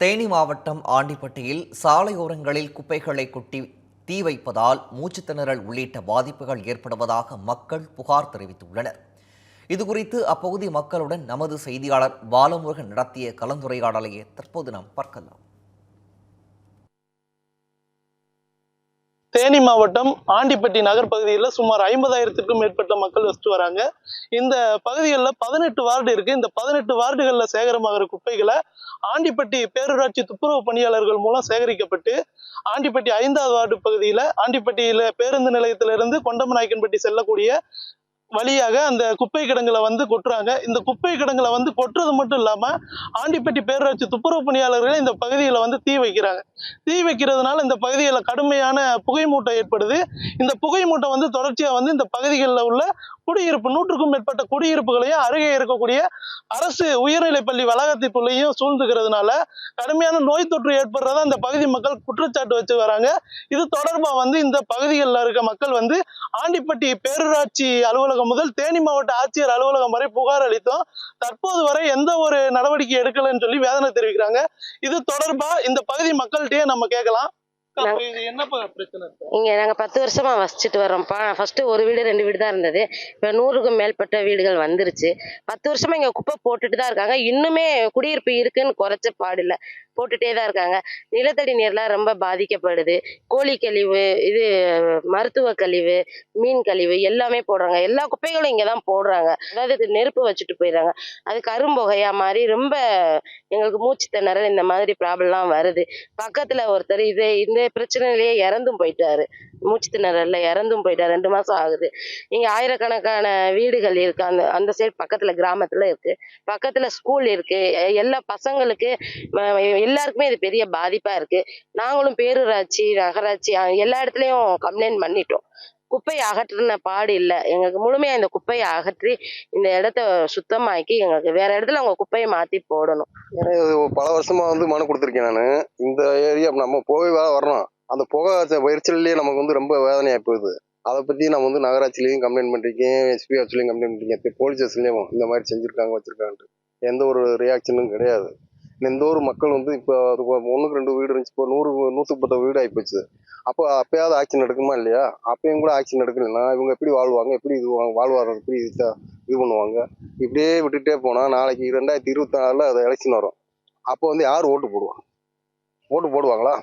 தேனி மாவட்டம் ஆண்டிப்பட்டியில் சாலையோரங்களில் குப்பைகளை கொட்டி தீ வைப்பதால் மூச்சுத்திணறல் உள்ளிட்ட பாதிப்புகள் ஏற்படுவதாக மக்கள் புகார் தெரிவித்துள்ளனர். இதுகுறித்து அப்பகுதி மக்களுடன் நமது செய்தியாளர் பாலமுருகன் நடத்திய கலந்துரையாடலையே தற்போது நாம் பார்க்கலாம். தேனி மாவட்டம் ஆண்டிப்பட்டி நகர் பகுதியில் சுமார் ஐம்பதாயிரத்துக்கும் மேற்பட்ட மக்கள் வசித்து வராங்க. இந்த பகுதிகளில் பதினெட்டு வார்டு இருக்கு. இந்த பதினெட்டு வார்டுகளில் சேகரமாகிற குப்பைகளை ஆண்டிப்பட்டி பேரூராட்சி துப்புரவு பணியாளர்கள் மூலம் சேகரிக்கப்பட்டு ஆண்டிப்பட்டி ஐந்தாவது வார்டு பகுதியில் ஆண்டிப்பட்டியில் பேருந்து நிலையத்திலிருந்து கொண்டமநாயக்கன்பட்டி செல்லக்கூடிய வழியாக அந்த குப்பை கிடங்களை வந்து கொட்டுறாங்க. இந்த குப்பை கிடங்களை வந்து கொட்டுறது மட்டும் இல்லாமல் ஆண்டிப்பட்டி பேரூராட்சி துப்புரவு பணியாளர்களே இந்த பகுதியில் வந்து தீ வைக்கிறாங்க. தீ வைக்கிறதுனால இந்த பகுதியில் கடுமையான புகை மூட்டை ஏற்படுது. இந்த புகை மூட்டை வந்து தொடர்ச்சியாக வந்து இந்த பகுதிகளில் உள்ள குடியிருப்பு நூற்றுக்கும் மேற்பட்ட குடியிருப்புகளையும் அருகே இருக்கக்கூடிய அரசு உயர்நிலைப் பள்ளி வளாகத்திற்குள்ளேயும் சூழ்ந்துக்கிறதுனால கடுமையான நோய் தொற்று ஏற்படுறதா இந்த பகுதி மக்கள் குற்றச்சாட்டு வச்சு வராங்க. இது தொடர்பாக வந்து இந்த பகுதிகளில் இருக்க மக்கள் வந்து ஆண்டிப்பட்டி பேரூராட்சி அலுவலகம் முதல் தேனி மாவட்ட ஆட்சியர் அலுவலகம் வரை புகார் அளித்தோம் தற்போது வரை எந்த ஒரு நடவடிக்கை எடுக்கலைன்னு சொல்லி வேதனை தெரிவிக்கிறாங்க. இது தொடர்பாக இந்த பகுதி மக்கள் மக்கள்கிட்டயே நம்ம கேட்கலாம்? இங்க நாங்க பத்து வருஷமா வசிச்சுட்டு வரோம்ப்பா ஃபர்ஸ்ட் ஒரு வீடு ரெண்டு வீடு தான் இருந்தது. இப்ப நூறுக்கும் மேற்பட்ட வீடுகள் வந்துருச்சு. பத்து வருஷமா இங்க குப்பை போட்டுட்டு தான் இருக்காங்க. இன்னுமே குடியிருப்பு இருக்குன்னு குறைச்ச பாடில்ல. போட்டுட்டே தான் இருக்காங்க. நிலத்தடி நீர்லாம் ரொம்ப பாதிக்கப்படுது. கோழி கழிவு இது மருத்துவ கழிவு மீன் கழிவு எல்லாமே போடுறாங்க. எல்லா குப்பைகளும் இங்கே தான் போடுறாங்க. அதாவது நெருப்பு வச்சுட்டு போயிடுறாங்க. அது கரும்புகையா மாதிரி ரொம்ப எங்களுக்கு மூச்சு திணறல் இந்த மாதிரி ப்ராப்ளம்லாம் வருது. பக்கத்தில் ஒருத்தர் இது இந்த பிரச்சனையிலேயே இறந்தும் போயிட்டாரு. மூச்சு திணறல்ல இறந்தும் போயிட்டா ரெண்டு மாசம் ஆகுது. இங்க ஆயிரக்கணக்கான வீடுகள் இருக்கு. அந்த அந்த சைடு பக்கத்துல கிராமத்துல இருக்கு. பக்கத்துல ஸ்கூல் இருக்கு. எல்லா பசங்களுக்கு எல்லாருக்குமே இது பெரிய பாதிப்பா இருக்கு. நாங்களும் பேரூராட்சி நகராட்சி எல்லா இடத்துலயும் கம்ப்ளைண்ட் பண்ணிட்டோம். குப்பையை அகற்றின பாடு இல்லை. எங்களுக்கு முழுமையாக இந்த குப்பையை அகற்றி இந்த இடத்த சுத்தமாக்கி எங்களுக்கு வேற இடத்துல அவங்க குப்பையை மாற்றி போடணும். பல வருஷமா வந்து மனு கொடுத்துருக்கேன் நான். இந்த ஏரியா நம்ம போய் வர வரணும். அந்த புகை எரிச்சல்லையே நமக்கு வந்து ரொம்ப வேதனையாக போகுது. அதை பற்றி நம்ம வந்து நகராட்சிலையும் கம்ப்ளைண்ட் பண்ணிருக்கேன் எஸ்பி ஆஃபீஸ்லையும் கம்ப்ளைண்ட் பண்ணிருக்கேன் போலீஸ் ஸ்டேஷன்லேயும் இந்த மாதிரி செஞ்சுருக்காங்க வச்சுருக்கான்ட்டு எந்த ஒரு ரியாக்ஷனும் கிடையாது. எந்த ஒரு மக்கள் வந்து இப்போ ஒன்றுக்கு ரெண்டு வீடு இருந்துச்சு இப்போ நூறு நூற்றுக்கு பத்து வீடு ஆகிப்போச்சு அப்போ அப்பயாவது ஆக்ஷன் எடுக்குமா இல்லையா? அப்பயும் கூட ஆக்ஷன் எடுக்கலைன்னா இவங்க எப்படி வாழ்வாங்க? எப்படி இது வாழ்வார் எப்படி இது இது பண்ணுவாங்க? இப்படியே விட்டுட்டே போனால் நாளைக்கு ரெண்டாயிரத்தி இருபத்தி நாலில் அது எலெக்ஷன் வரும். அப்போ வந்து யார் ஓட்டு போடுவாங்க? ஓட்டு போடுவாங்களா?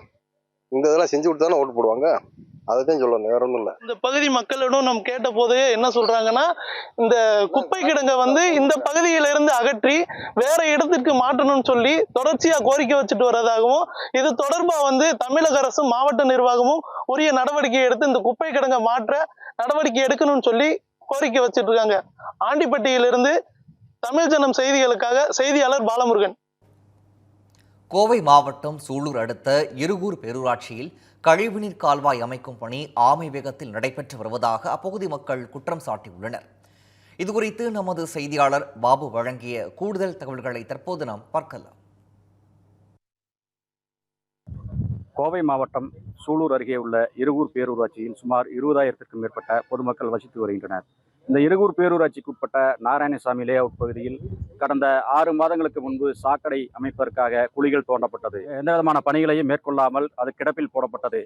இந்த இதெல்லாம் செஞ்சு கொடுத்தா தானே ஓட்டு போடுவாங்க. அதை தான் சொல்லணும் வேற ஒன்றும் இல்லை. இந்த பகுதி மக்களிடம் நம்ம கேட்ட போது என்ன சொல்றாங்கன்னா இந்த குப்பை கிடங்க வந்து இந்த பகுதியில இருந்து அகற்றி வேற இடத்திற்கு மாற்றணும்னு சொல்லி தொடர்ச்சியா கோரிக்கை வச்சுட்டு வர்றதாகவும் இது தொடர்பா வந்து தமிழக அரசும் மாவட்ட நிர்வாகமும் உரிய நடவடிக்கை எடுத்து இந்த குப்பை கிடங்க மாற்ற நடவடிக்கை எடுக்கணும்னு சொல்லி கோரிக்கை வச்சுட்டு இருக்காங்க. ஆண்டிப்பட்டியிலிருந்து தமிழ் ஜனம் செய்திகளுக்காக செய்தியாளர் பாலமுருகன். கோவை மாவட்டம் சூலூர் அடுத்த இருகூர் பேரூராட்சியில் கழிவுநீர் கால்வாய் அமைக்கும் பணி ஆமை வேகத்தில் நடைபெற்று வருவதாக அப்பகுதி மக்கள் குற்றம் சாட்டியுள்ளனர். இதுகுறித்து நமது செய்தியாளர் பாபு வழங்கிய கூடுதல் தகவல்களை தற்போது நாம் பார்க்கலாம். கோவை மாவட்டம் சூலூர் அருகே உள்ள இருகூர் பேரூராட்சியில் சுமார் இருபதாயிரத்திற்கும் மேற்பட்ட பொதுமக்கள் வசித்து வருகின்றனர். இந்த இருகூர் பேரூராட்சிக்கு உட்பட்ட நாராயணசாமி லே அவுட் பகுதியில் கடந்த ஆறு மாதங்களுக்கு முன்பு சாக்கடை அமைப்பதற்காக குழிகள் தோண்டப்பட்டது. எந்த விதமான பணிகளையும் மேற்கொள்ளாமல் அது கிடப்பில் போடப்பட்டது.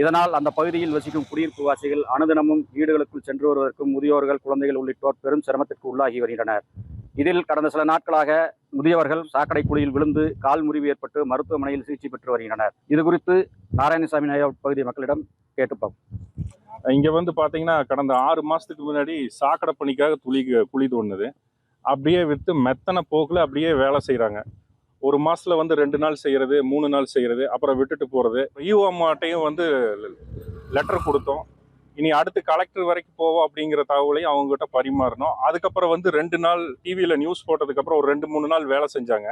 இதனால் அந்த பகுதியில் வசிக்கும் குடியிருப்பு வாசிகள் அனுதினமும் வீடுகளுக்குள் சென்று வருவதற்கும் முதியோர்கள் குழந்தைகள் உள்ளிட்டோர் பெரும் சிரமத்திற்கு உள்ளாகி வருகின்றனர். இதில் கடந்த சில நாட்களாக முதியவர்கள் சாக்கடை குழியில் விழுந்து கால் முறிவு ஏற்பட்டு மருத்துவமனையில் சிகிச்சை பெற்று வருகின்றனர். இது குறித்து நாராயணசாமி நாயர் பகுதி மக்களிடம் கேட்டுப்போம். இங்கே வந்து பார்த்தீங்கன்னா கடந்த ஆறு மாதத்துக்கு முன்னாடி சாக்கடை பணிக்காக துளி குழி தோணுது அப்படியே விற்று மெத்தனை போக்கில் அப்படியே வேலை செய்கிறாங்க ஒரு மாதத்தில் வந்து ரெண்டு நாள் செய்கிறது மூணு நாள் செய்கிறது அப்புறம் விட்டுட்டு போகிறது ஈஓ அம்மாட்டையும் வந்து லெட்டர் கொடுத்தோம். இனி அடுத்து கலெக்டர் வரைக்கும் போவோம் அப்படிங்கிற தகவலையும் அவங்ககிட்ட பரிமாறணும். அதுக்கப்புறம் வந்து ரெண்டு நாள் டிவியில் நியூஸ் போட்டதுக்கப்புறம் ஒரு ரெண்டு மூணு நாள் வேலை செஞ்சாங்க.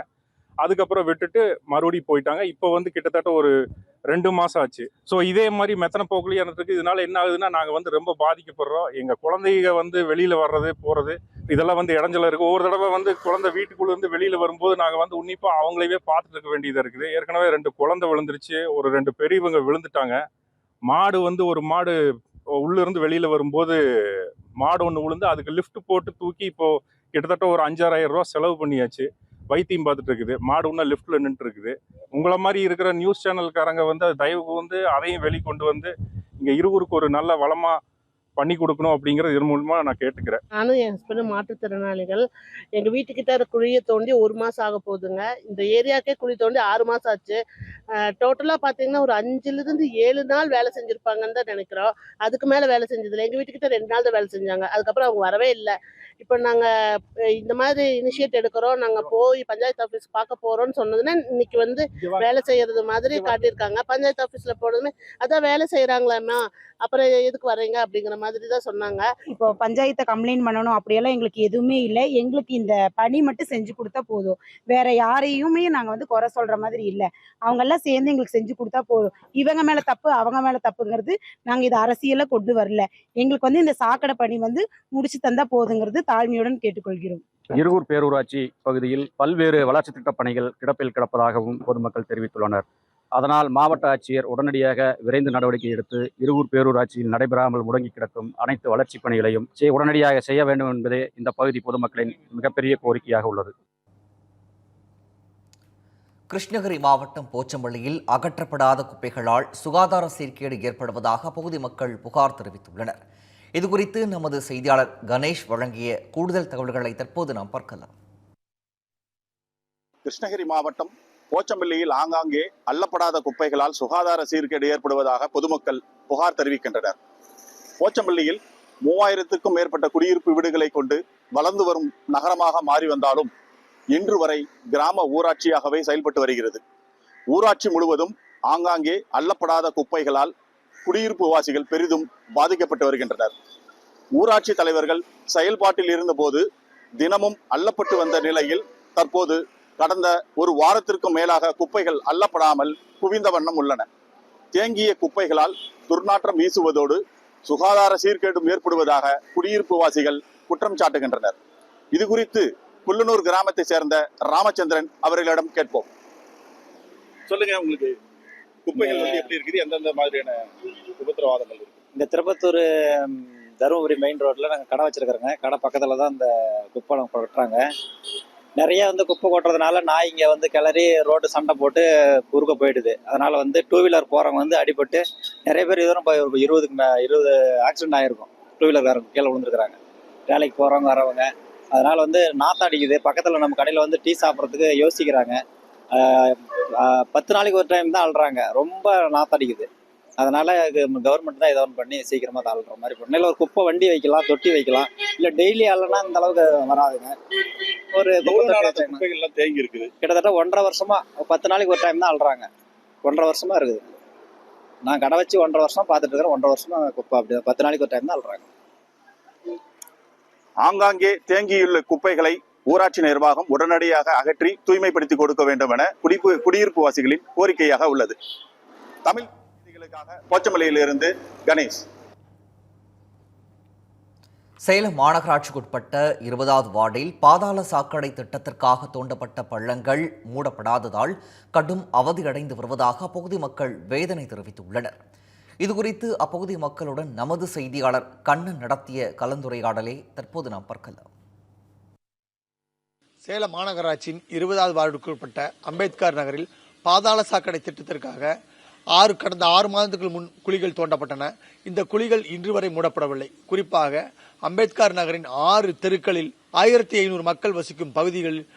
அதுக்கப்புறம் விட்டுட்டு மறுபடியும் போயிட்டாங்க. இப்போ வந்து கிட்டத்தட்ட ஒரு ரெண்டு மாதம் ஆச்சு. ஸோ இதே மாதிரி மெத்தனை போக்குலயே இருந்துருக்கு இதனால என்ன ஆகுதுன்னா நாங்கள் வந்து ரொம்ப பாதிக்கப்படுறோம். எங்கள் குழந்தைங்க வந்து வெளியில் வர்றது போகிறது இதெல்லாம் வந்து இடைஞ்சல இருக்குது ஒவ்வொரு தடவை வந்து குழந்தை வீட்டுக்குள்ளே இருந்து வெளியில் வரும்போது நாங்கள் வந்து உன்னிப்பாக அவங்களையே பார்த்துட்டு இருக்க வேண்டியதாக இருக்குது. ஏற்கனவே ரெண்டு குழந்தை விழுந்துருச்சு. ஒரு ரெண்டு பெரியவங்க விழுந்துட்டாங்க. மாடு வந்து ஒரு மாடு உள்ளேருந்து வெளியில் வரும்போது மாடு ஒன்று விழுந்து அதுக்கு லிஃப்ட் போட்டு தூக்கி இப்போது கிட்டத்தட்ட ஒரு அஞ்சாறாயிரம் ரூபா செலவு பண்ணியாச்சு. வைத்தியம் பார்த்துட்டு இருக்குது மாடு இன்னும் லிஃப்ட்ல நின்றுட்டு இருக்குது உங்களை மாதிரி இருக்கிற நியூஸ் சேனல்காரங்க வந்து அது தயவு வந்து அதையும் வெளிக்கொண்டு வந்து இங்கே இருவருக்கு ஒரு நல்ல வளமாக பண்ணி கொடுக்கணும் அப்படிங்கறது இது மூலமா நான் கேட்டுக்கிறேன். நானும் என் ஹஸ்பண்டும் மாற்றுத்திறனாளிகள். எங்கள் வீட்டுக்கிட்ட குழியை தோண்டி ஒரு மாதம் ஆக போகுதுங்க. இந்த ஏரியாக்கே குழி தோண்டி ஆறு மாதம் ஆச்சு. டோட்டலாக பார்த்தீங்கன்னா ஒரு அஞ்சுலேருந்து ஏழு நாள் வேலை செஞ்சுருப்பாங்கன்னு தான் நினைக்கிறோம். அதுக்கு மேலே வேலை செஞ்சதில்லை. எங்கள் வீட்டுக்கிட்ட ரெண்டு நாள் தான் வேலை செஞ்சாங்க. அதுக்கப்புறம் அவங்க வரவே இல்லை. இப்போ நாங்கள் இந்த மாதிரி இனிஷியேட் எடுக்கிறோம். நாங்கள் போய் பஞ்சாயத்து ஆஃபீஸ் பார்க்க போகிறோம்னு சொன்னதுன்னா இன்னைக்கு வந்து வேலை செய்யறது மாதிரி காட்டியிருக்காங்க. பஞ்சாயத்து ஆஃபீஸில் போனதுமே அதான் வேலை செய்கிறாங்களாம்மா அப்புறம் எதுக்கு வர்றீங்க? அப்படிங்கிற மாதிரி தான் சொன்னாங்க. இப்போ பஞ்சாயத்தை கம்ப்ளைண்ட் பண்ணணும் அப்படியெல்லாம் எங்களுக்கு எதுவுமே இல்லை. எங்களுக்கு இந்த பணி மட்டும் செஞ்சு கொடுத்தா போதும். வேற யாரையுமே நாங்கள் வந்து குறை சொல்ற மாதிரி இல்லை. அவங்க எல்லாம் சேர்ந்து எங்களுக்கு செஞ்சு கொடுத்தா போதும். இவங்க மேல தப்பு அவங்க மேல தப்புங்கிறது நாங்கள் இது அரசியல கொண்டு வரல. எங்களுக்கு வந்து இந்த சாக்கடை பணி வந்து முடிச்சு தந்தா போதுங்கிறது தாழ்மையுடன் கேட்டுக்கொள்கிறோம். இருகூர் பேரூராட்சி பகுதியில் பல்வேறு வளர்ச்சி திட்டப் பணிகள் கிடப்பில் கிடப்பதாகவும் பொதுமக்கள் தெரிவித்துள்ளனர். அதனால் மாவட்ட ஆட்சியர் உடனடியாக விரைந்து நடவடிக்கை எடுத்து இருகூர் பேரூராட்சியில் நடைபெறாமல் முடங்கி கிடக்கும் அனைத்து வளர்ச்சிப் பணிகளையும் உடனடியாக செய்ய வேண்டும் என்பதே இந்த பகுதி பொதுமக்களின் மிகப்பெரிய கோரிக்கையாக உள்ளது. கிருஷ்ணகிரி மாவட்டம் போச்சம்பள்ளியில் அகற்றப்படாத குப்பைகளால் சுகாதார சீர்கேடு ஏற்படுவதாக அப்பகுதி மக்கள் புகார் தெரிவித்துள்ளனர். இதுகுறித்து நமது செய்தியாளர் கணேஷ் வழங்கிய கூடுதல் தகவல்களை தற்போது நாம் பார்க்கலாம். கிருஷ்ணகிரி மாவட்டம் போச்சம்பள்ளியில் ஆங்காங்கே அள்ளப்படாத குப்பைகளால் சுகாதார சீர்கேடு ஏற்படுவதாக பொதுமக்கள் புகார் தெரிவிக்கின்றனர். போச்சம்பள்ளியில் மூவாயிரத்துக்கும் மேற்பட்ட குடியிருப்பு வீடுகளை கொண்டு வளர்ந்து வரும் நகரமாக மாறி வந்தாலும் இன்று வரை கிராம ஊராட்சியாகவே செயல்பட்டு வருகிறது. ஊராட்சி முழுவதும் ஆங்காங்கே அள்ளப்படாத குப்பைகளால் குடியிருப்பு வாசிகள் பெரிதும் பாதிக்கப்பட்டு வருகின்றனர். ஊராட்சி தலைவர்கள் செயல்பாட்டில் இருந்தபோது தினமும் அள்ளப்பட்டு வந்த நிலையில் தற்போது கடந்த ஒரு வாரத்திற்கும் மேலாக குப்பைகள் அள்ளப்படாமல் குவிந்த வண்ணம் உள்ளன. தேங்கிய குப்பைகளால் துர்நாற்றம் வீசுவதோடு சுகாதார சீர்கேடும் ஏற்படுவதாக குடியிருப்பு வாசிகள் குற்றம் சாட்டுகின்றனர். இது குறித்து புல்லனூர் கிராமத்தை சேர்ந்த ராமச்சந்திரன் அவர்களிடம் கேட்போம். சொல்லுங்க உங்களுக்கு குப்பைகள் வந்து எப்படி இருக்குது? எந்தெந்த மாதிரியான உபத்திரவாதங்கள் இருக்கு? இந்த திருப்பத்தூர் தருமபுரி மெயின் ரோட்டில் நாங்கள் கடை வச்சிருக்கிறோங்க. கடை பக்கத்தில் தான் இந்த குப்பை கொட்டுறாங்க. நிறைய வந்து குப்பை கொட்டுறதுனால நாய் இங்கே வந்து கிளறி ரோடு சண்டை போட்டு குறுக்க போயிடுது. அதனால் வந்து டூ வீலர் போகிறவங்க வந்து அடிபட்டு நிறைய பேர் இதுவரை போய் ஒரு இருபதுக்கு மே இருபது ஆக்சிடென்ட் ஆகிருக்கும் டூ வீலர்காரங்க கீழே விழுந்துருக்குறாங்க. வேலைக்கு போகிறவங்க வரவங்க அதனால் வந்து நாத்தம் அடிக்குது. பக்கத்தில் நம்ம கடையில் வந்து டீ சாப்பிட்றதுக்கு யோசிக்கிறாங்க. பத்து நாளைக்கு ஒரு டைம் தான் அழுறாங்க. ரொம்ப நாத்தம் அடிக்குது. அதனால கவர்மெண்ட் தான் ஏதோ ஒன்று பண்ணி சீக்கிரமா தாழ்ற மாதிரி பண்ணணும் இல்லை ஒரு குப்பை வண்டி வைக்கலாம் தொட்டி வைக்கலாம். இல்லை டெய்லி ஆளனா இந்த அளவுக்கு வராதுங்க. ஒரு குப்பை எவ்வளவு தொட்டி நாளா அந்த வச்சாங்கன்னா குப்பைகள் எல்லாம் தேங்கி இருக்குது. கிட்டத்தட்ட ஒன்றரை வருஷமா பத்து நாளைக்கு ஒரு டைம் தான் அழுறாங்க ஒன்றரை வருஷமா இருக்குது. நான் கடை வச்சு ஒன்றரை வருஷம் பார்த்துட்டு இருக்கிறேன். ஒன்றரை வருஷமா குப்பை அப்படி பத்து நாளைக்கு ஒரு டைம் தான் அழுறாங்க ஆங்காங்கே தேங்கியுள்ள குப்பைகளை ஊராட்சி நிர்வாகம் உடனடியாக அகற்றி தூய்மைப்படுத்தி கொடுக்க வேண்டும் என குடிப்பு குடியிருப்பு வாசிகளின் கோரிக்கையாக உள்ளது. தமிழ் செய்திகளுக்காக போச்சமலையிலிருந்து கணேஷ். சேலம் மாநகராட்சிக்குட்பட்ட இருபதாவது வார்டில் பாதாள சாக்கடை திட்டத்திற்காக தோண்டப்பட்ட பள்ளங்கள் மூடப்படாததால் கடும் அவதியடைந்து வருவதாக அப்பகுதி மக்கள் வேதனை தெரிவித்துள்ளனர். இதுகுறித்து அப்பகுதி மக்களுடன் நமது செய்தியாளர் கண்ணன் நடத்திய கலந்துரையாடலை தற்போது நாம் பார்க்கலாம். சேலம் மாநகராட்சியின் இருபதாவது வார்டுக்குட்பட்ட அம்பேத்கர் நகரில் பாதாள சாக்கடை திட்டத்திற்காக ஆறு கடந்த ஆறு மாதத்துக்கு முன் குழிகள் தோண்டப்பட்டன. இந்த குழிகள் இன்று வரை மூடப்படவில்லை. குறிப்பாக அம்பேத்கர் நகரின் ஆறு தெருக்களில் ஆயிரத்தி ஐநூறு மக்கள் வசிக்கும் பகுதிகளில்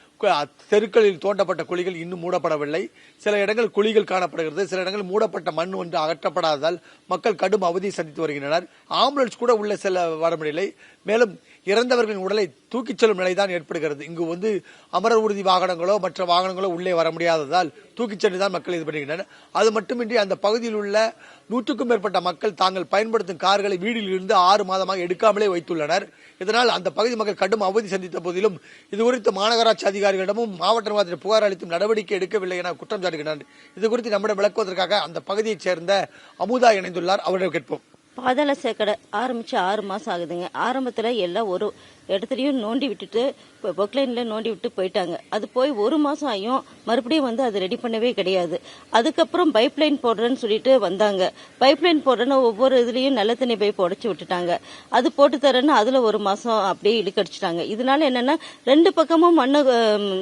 தெருக்களில் தோண்டப்பட்ட குழிகள் இன்னும் மூடப்படவில்லை. சில இடங்கள் குழிகள் காணப்படுகிறது. சில இடங்கள் மூடப்பட்ட மண் ஒன்று அகற்றப்படாததால் மக்கள் கடும் அவதி சந்தித்து வருகின்றனர். ஆம்புலன்ஸ் கூட உள்ள செல்ல வர முடியலை. மேலும் இறந்தவர்களின் உடலை தூக்கிச் செல்லும் நிலைதான் ஏற்படுகிறது. இங்கு வந்து அமரர் ஊர்தி வாகனங்களோ மற்ற வாகனங்களோ உள்ளே வர முடியாததால் தூக்கிச் சென்று தான் மக்கள் இது பண்ணுகின்றனர் அது மட்டுமின்றி அந்த பகுதியில் உள்ள நூற்றுக்கும் மேற்பட்ட மக்கள் தாங்கள் பயன்படுத்தும் கார்களை வீடில் இருந்து ஆறு மாதமாக எடுக்காமலே வைத்துள்ளனர். இதனால் அந்த பகுதி மக்கள் கடும் அவதி சந்தித்த போதிலும் இது குறித்து மாநகராட்சி அதிகாரிகளிடமும் மாவட்ட நிர்வாகத்தில் புகார் அளித்தும் நடவடிக்கை எடுக்கவில்லை என குற்றம் சாட்டுகின்றனர். இது குறித்து நம்மிடம் விளக்குவதற்காக அந்த பகுதியைச் சேர்ந்த அமுதா இணைந்துள்ளார். அவரிடம் கேட்போம். பாதாள சேக்கடை ஆரம்பித்து ஆறு மாதம் ஆகுதுங்க. ஆரம்பத்தில் எல்லாம் ஒரு இடத்துலையும் நோண்டி விட்டுட்டு இப்போ பொக்லைனில் நோண்டி விட்டு போயிட்டாங்க. அது போய் ஒரு மாதம் ஆகியும் மறுபடியும் வந்து அது ரெடி பண்ணவே கிடையாது. அதுக்கப்புறம் பைப் லைன் போடுறேன்னு சொல்லிட்டு வந்தாங்க. பைப் லைன் போடுறேன்னு ஒவ்வொரு இதுலேயும் நல்ல தண்ணி பைப் உடச்சி விட்டுட்டாங்க. அது போட்டு தரேன்னு அதில் ஒரு மாதம் அப்படியே இழுக்கடிச்சிட்டாங்க. இதனால என்னென்னா ரெண்டு பக்கமும் மண்ணை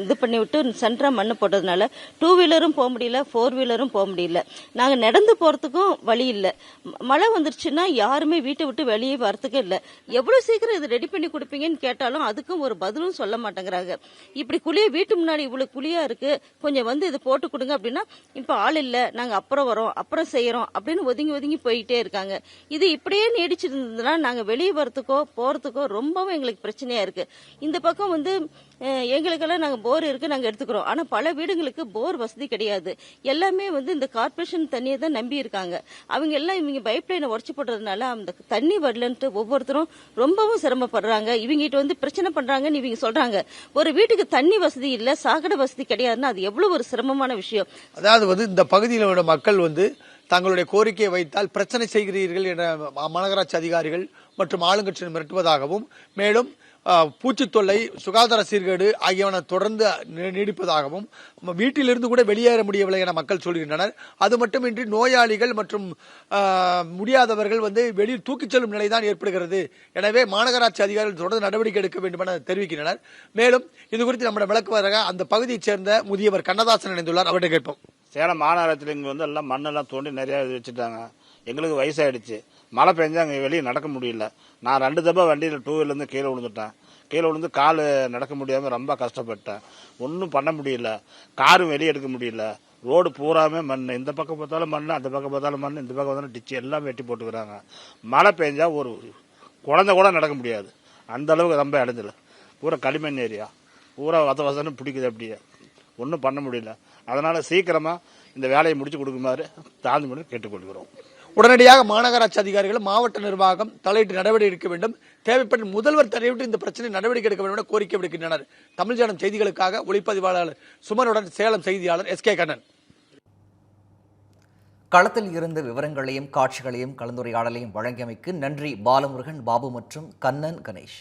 இது பண்ணி விட்டு சென்டராக மண்ணை போட்டதுனால டூ வீலரும் போக முடியல ஃபோர் வீலரும் போக முடியல. நாங்கள் நடந்து போகிறதுக்கும் வழி இல்லை. மழை வந்துருச்சுன்னா யாருமே வீட்டை விட்டு வெளியே வரத்துக்கு இல்லை. எவ்வளோ சீக்கிரம் இது ரெடி பண்ணி கொடுப்பீங்கன்னு கேட்டாலும் அதுக்கும் ஒரு பதிலும் சொல்ல மாட்டேங்கிறாங்க. இப்படி குழிய வீட்டு முன்னாடி இவ்வளோ குழியா இருக்கு கொஞ்சம் வந்து இதை போட்டு கொடுங்க அப்படின்னா இப்போ ஆள் இல்லை நாங்கள் அப்புறம் வரோம் அப்புறம் செய்கிறோம் அப்படின்னு ஒதுங்கி ஒதுங்கி போயிட்டே இருக்காங்க. இது இப்படியே நீடிச்சிருந்ததுன்னா நாங்கள் வெளியே வரத்துக்கோ போகிறதுக்கோ ரொம்பவும் எங்களுக்கு பிரச்சனையாக இருக்குது இந்த பக்கம் வந்து எங்களுக்கெல்லாம் நாங்கள் போர் இருக்குது நாங்கள் எடுத்துக்கிறோம். ஆனால் பல வீடுங்களுக்கு போர் வசதி கிடையாது. எல்லாமே வந்து இந்த கார்ப்பரேஷன் தண்ணியை தான் நம்பி இருக்காங்க. அவங்க எல்லாம் இவங்க பைப் லைனை உடச்சி போடுறதுனால அந்த தண்ணி வரலன்ட்டு ஒவ்வொருத்தரும் ரொம்பவும் சிரமப்படுறாங்க. இவங்க இவங்கிட்ட வந்து பிரச்சனை பண்றாங்கன்னு இவங்க சொல்றாங்க. ஒரு வீட்டுக்கு தண்ணி வசதி இல்ல சாக்கடை வசதி கிடையாதுன்னா அது எவ்வளவு ஒரு சிரமமான விஷயம். அதாவது வந்து இந்த பகுதியில் உள்ள மக்கள் வந்து தங்களுடைய கோரிக்கையை வைத்தால் பிரச்சனை செய்கிறீர்கள் என மா- மாநகராட்சி அதிகாரிகள் மற்றும் ஆளுங்கட்சியினர் மிரட்டுவதாகவும் மேலும் பூச்சித்தொல்லை தொல்லை சுகாதார சீர்கேடு ஆகியவன தொடர்ந்து நீடிப்பதாகவும் வீட்டிலிருந்து கூட வெளியேற முடியவில்லை என மக்கள் சொல்கின்றனர். அது மட்டுமின்றி நோயாளிகள் மற்றும் முடியாதவர்கள் வந்து வெளியில் தூக்கிச் செல்லும் நிலைதான் ஏற்படுகிறது. எனவே மாநகராட்சி அதிகாரிகள் தொடர்ந்து நடவடிக்கை எடுக்க வேண்டும் என தெரிவிக்கின்றனர். மேலும் இது குறித்து நம்முடைய விளக்குவராக அந்த பகுதியைச் சேர்ந்த முதியவர் கண்ணதாசன் இணைந்துள்ளார். அவர்கிட்ட கேட்போம். சேலம் மாநகராட்சியில் இங்கே வந்து எல்லாம் மண்ணெல்லாம் தோண்டி நிறையா இது வச்சுட்டாங்க எங்களுக்கு வயசாயிடுச்சு. மழை பெஞ்சா அங்கே வெளியே நடக்க முடியல. நான் ரெண்டு தப்பா வண்டியில் டூ வீலர்லேருந்து கீழே விழுந்துட்டேன். கீழே விழுந்து கால் நடக்க முடியாமல் ரொம்ப கஷ்டப்பட்டேன். ஒன்றும் பண்ண முடியல. காரும் வெளியே எடுக்க முடியல. ரோடு பூராமே மண் இந்த பக்கம் பார்த்தாலும் மண் அந்த பக்கம் பார்த்தாலும் மண் இந்த பக்கம் பார்த்தாலும் டிச்சு எல்லாம் வெட்டி போட்டுக்கிறாங்க. மழை பெஞ்சா ஒரு குழந்த கூட நடக்க முடியாது. அந்த அளவுக்கு ரொம்ப இடஞ்சல. பூரா களிமண் ஏரியா. பூரா வச வசனம் பிடிக்குது அப்படியே. ஒன்றும் பண்ண முடியல. அதனால் சீக்கிரமாக இந்த வேலையை முடிச்சு கொடுக்குமாறு தாழ்ந்து கேட்டுக்கொள்கிறோம். உடனடியாக மாநகராட்சி அதிகாரிகள் மாவட்ட நிர்வாகம் தலையிட்டு நடவடிக்கை எடுக்க வேண்டும். தேவைப்பட்ட முதல்வர் தலையிட்டு இந்த பிரச்சனை நடவடிக்கை எடுக்க வேண்டும் என கோரிக்கை விடுக்கின்றனர். தமிழ் ஜனம் செய்திகளுக்காக ஒளிப்பதிவாளர் சுமனுடன் சேலம் செய்தியாளர் எஸ் கே கண்ணன். களத்தில் இருந்து விவரங்களையும் காட்சிகளையும் கலந்துரையாடலையும் வழங்கியமைக்கு நன்றி. பாலமுருகன் பாபு மற்றும் கண்ணன் கணேஷ்.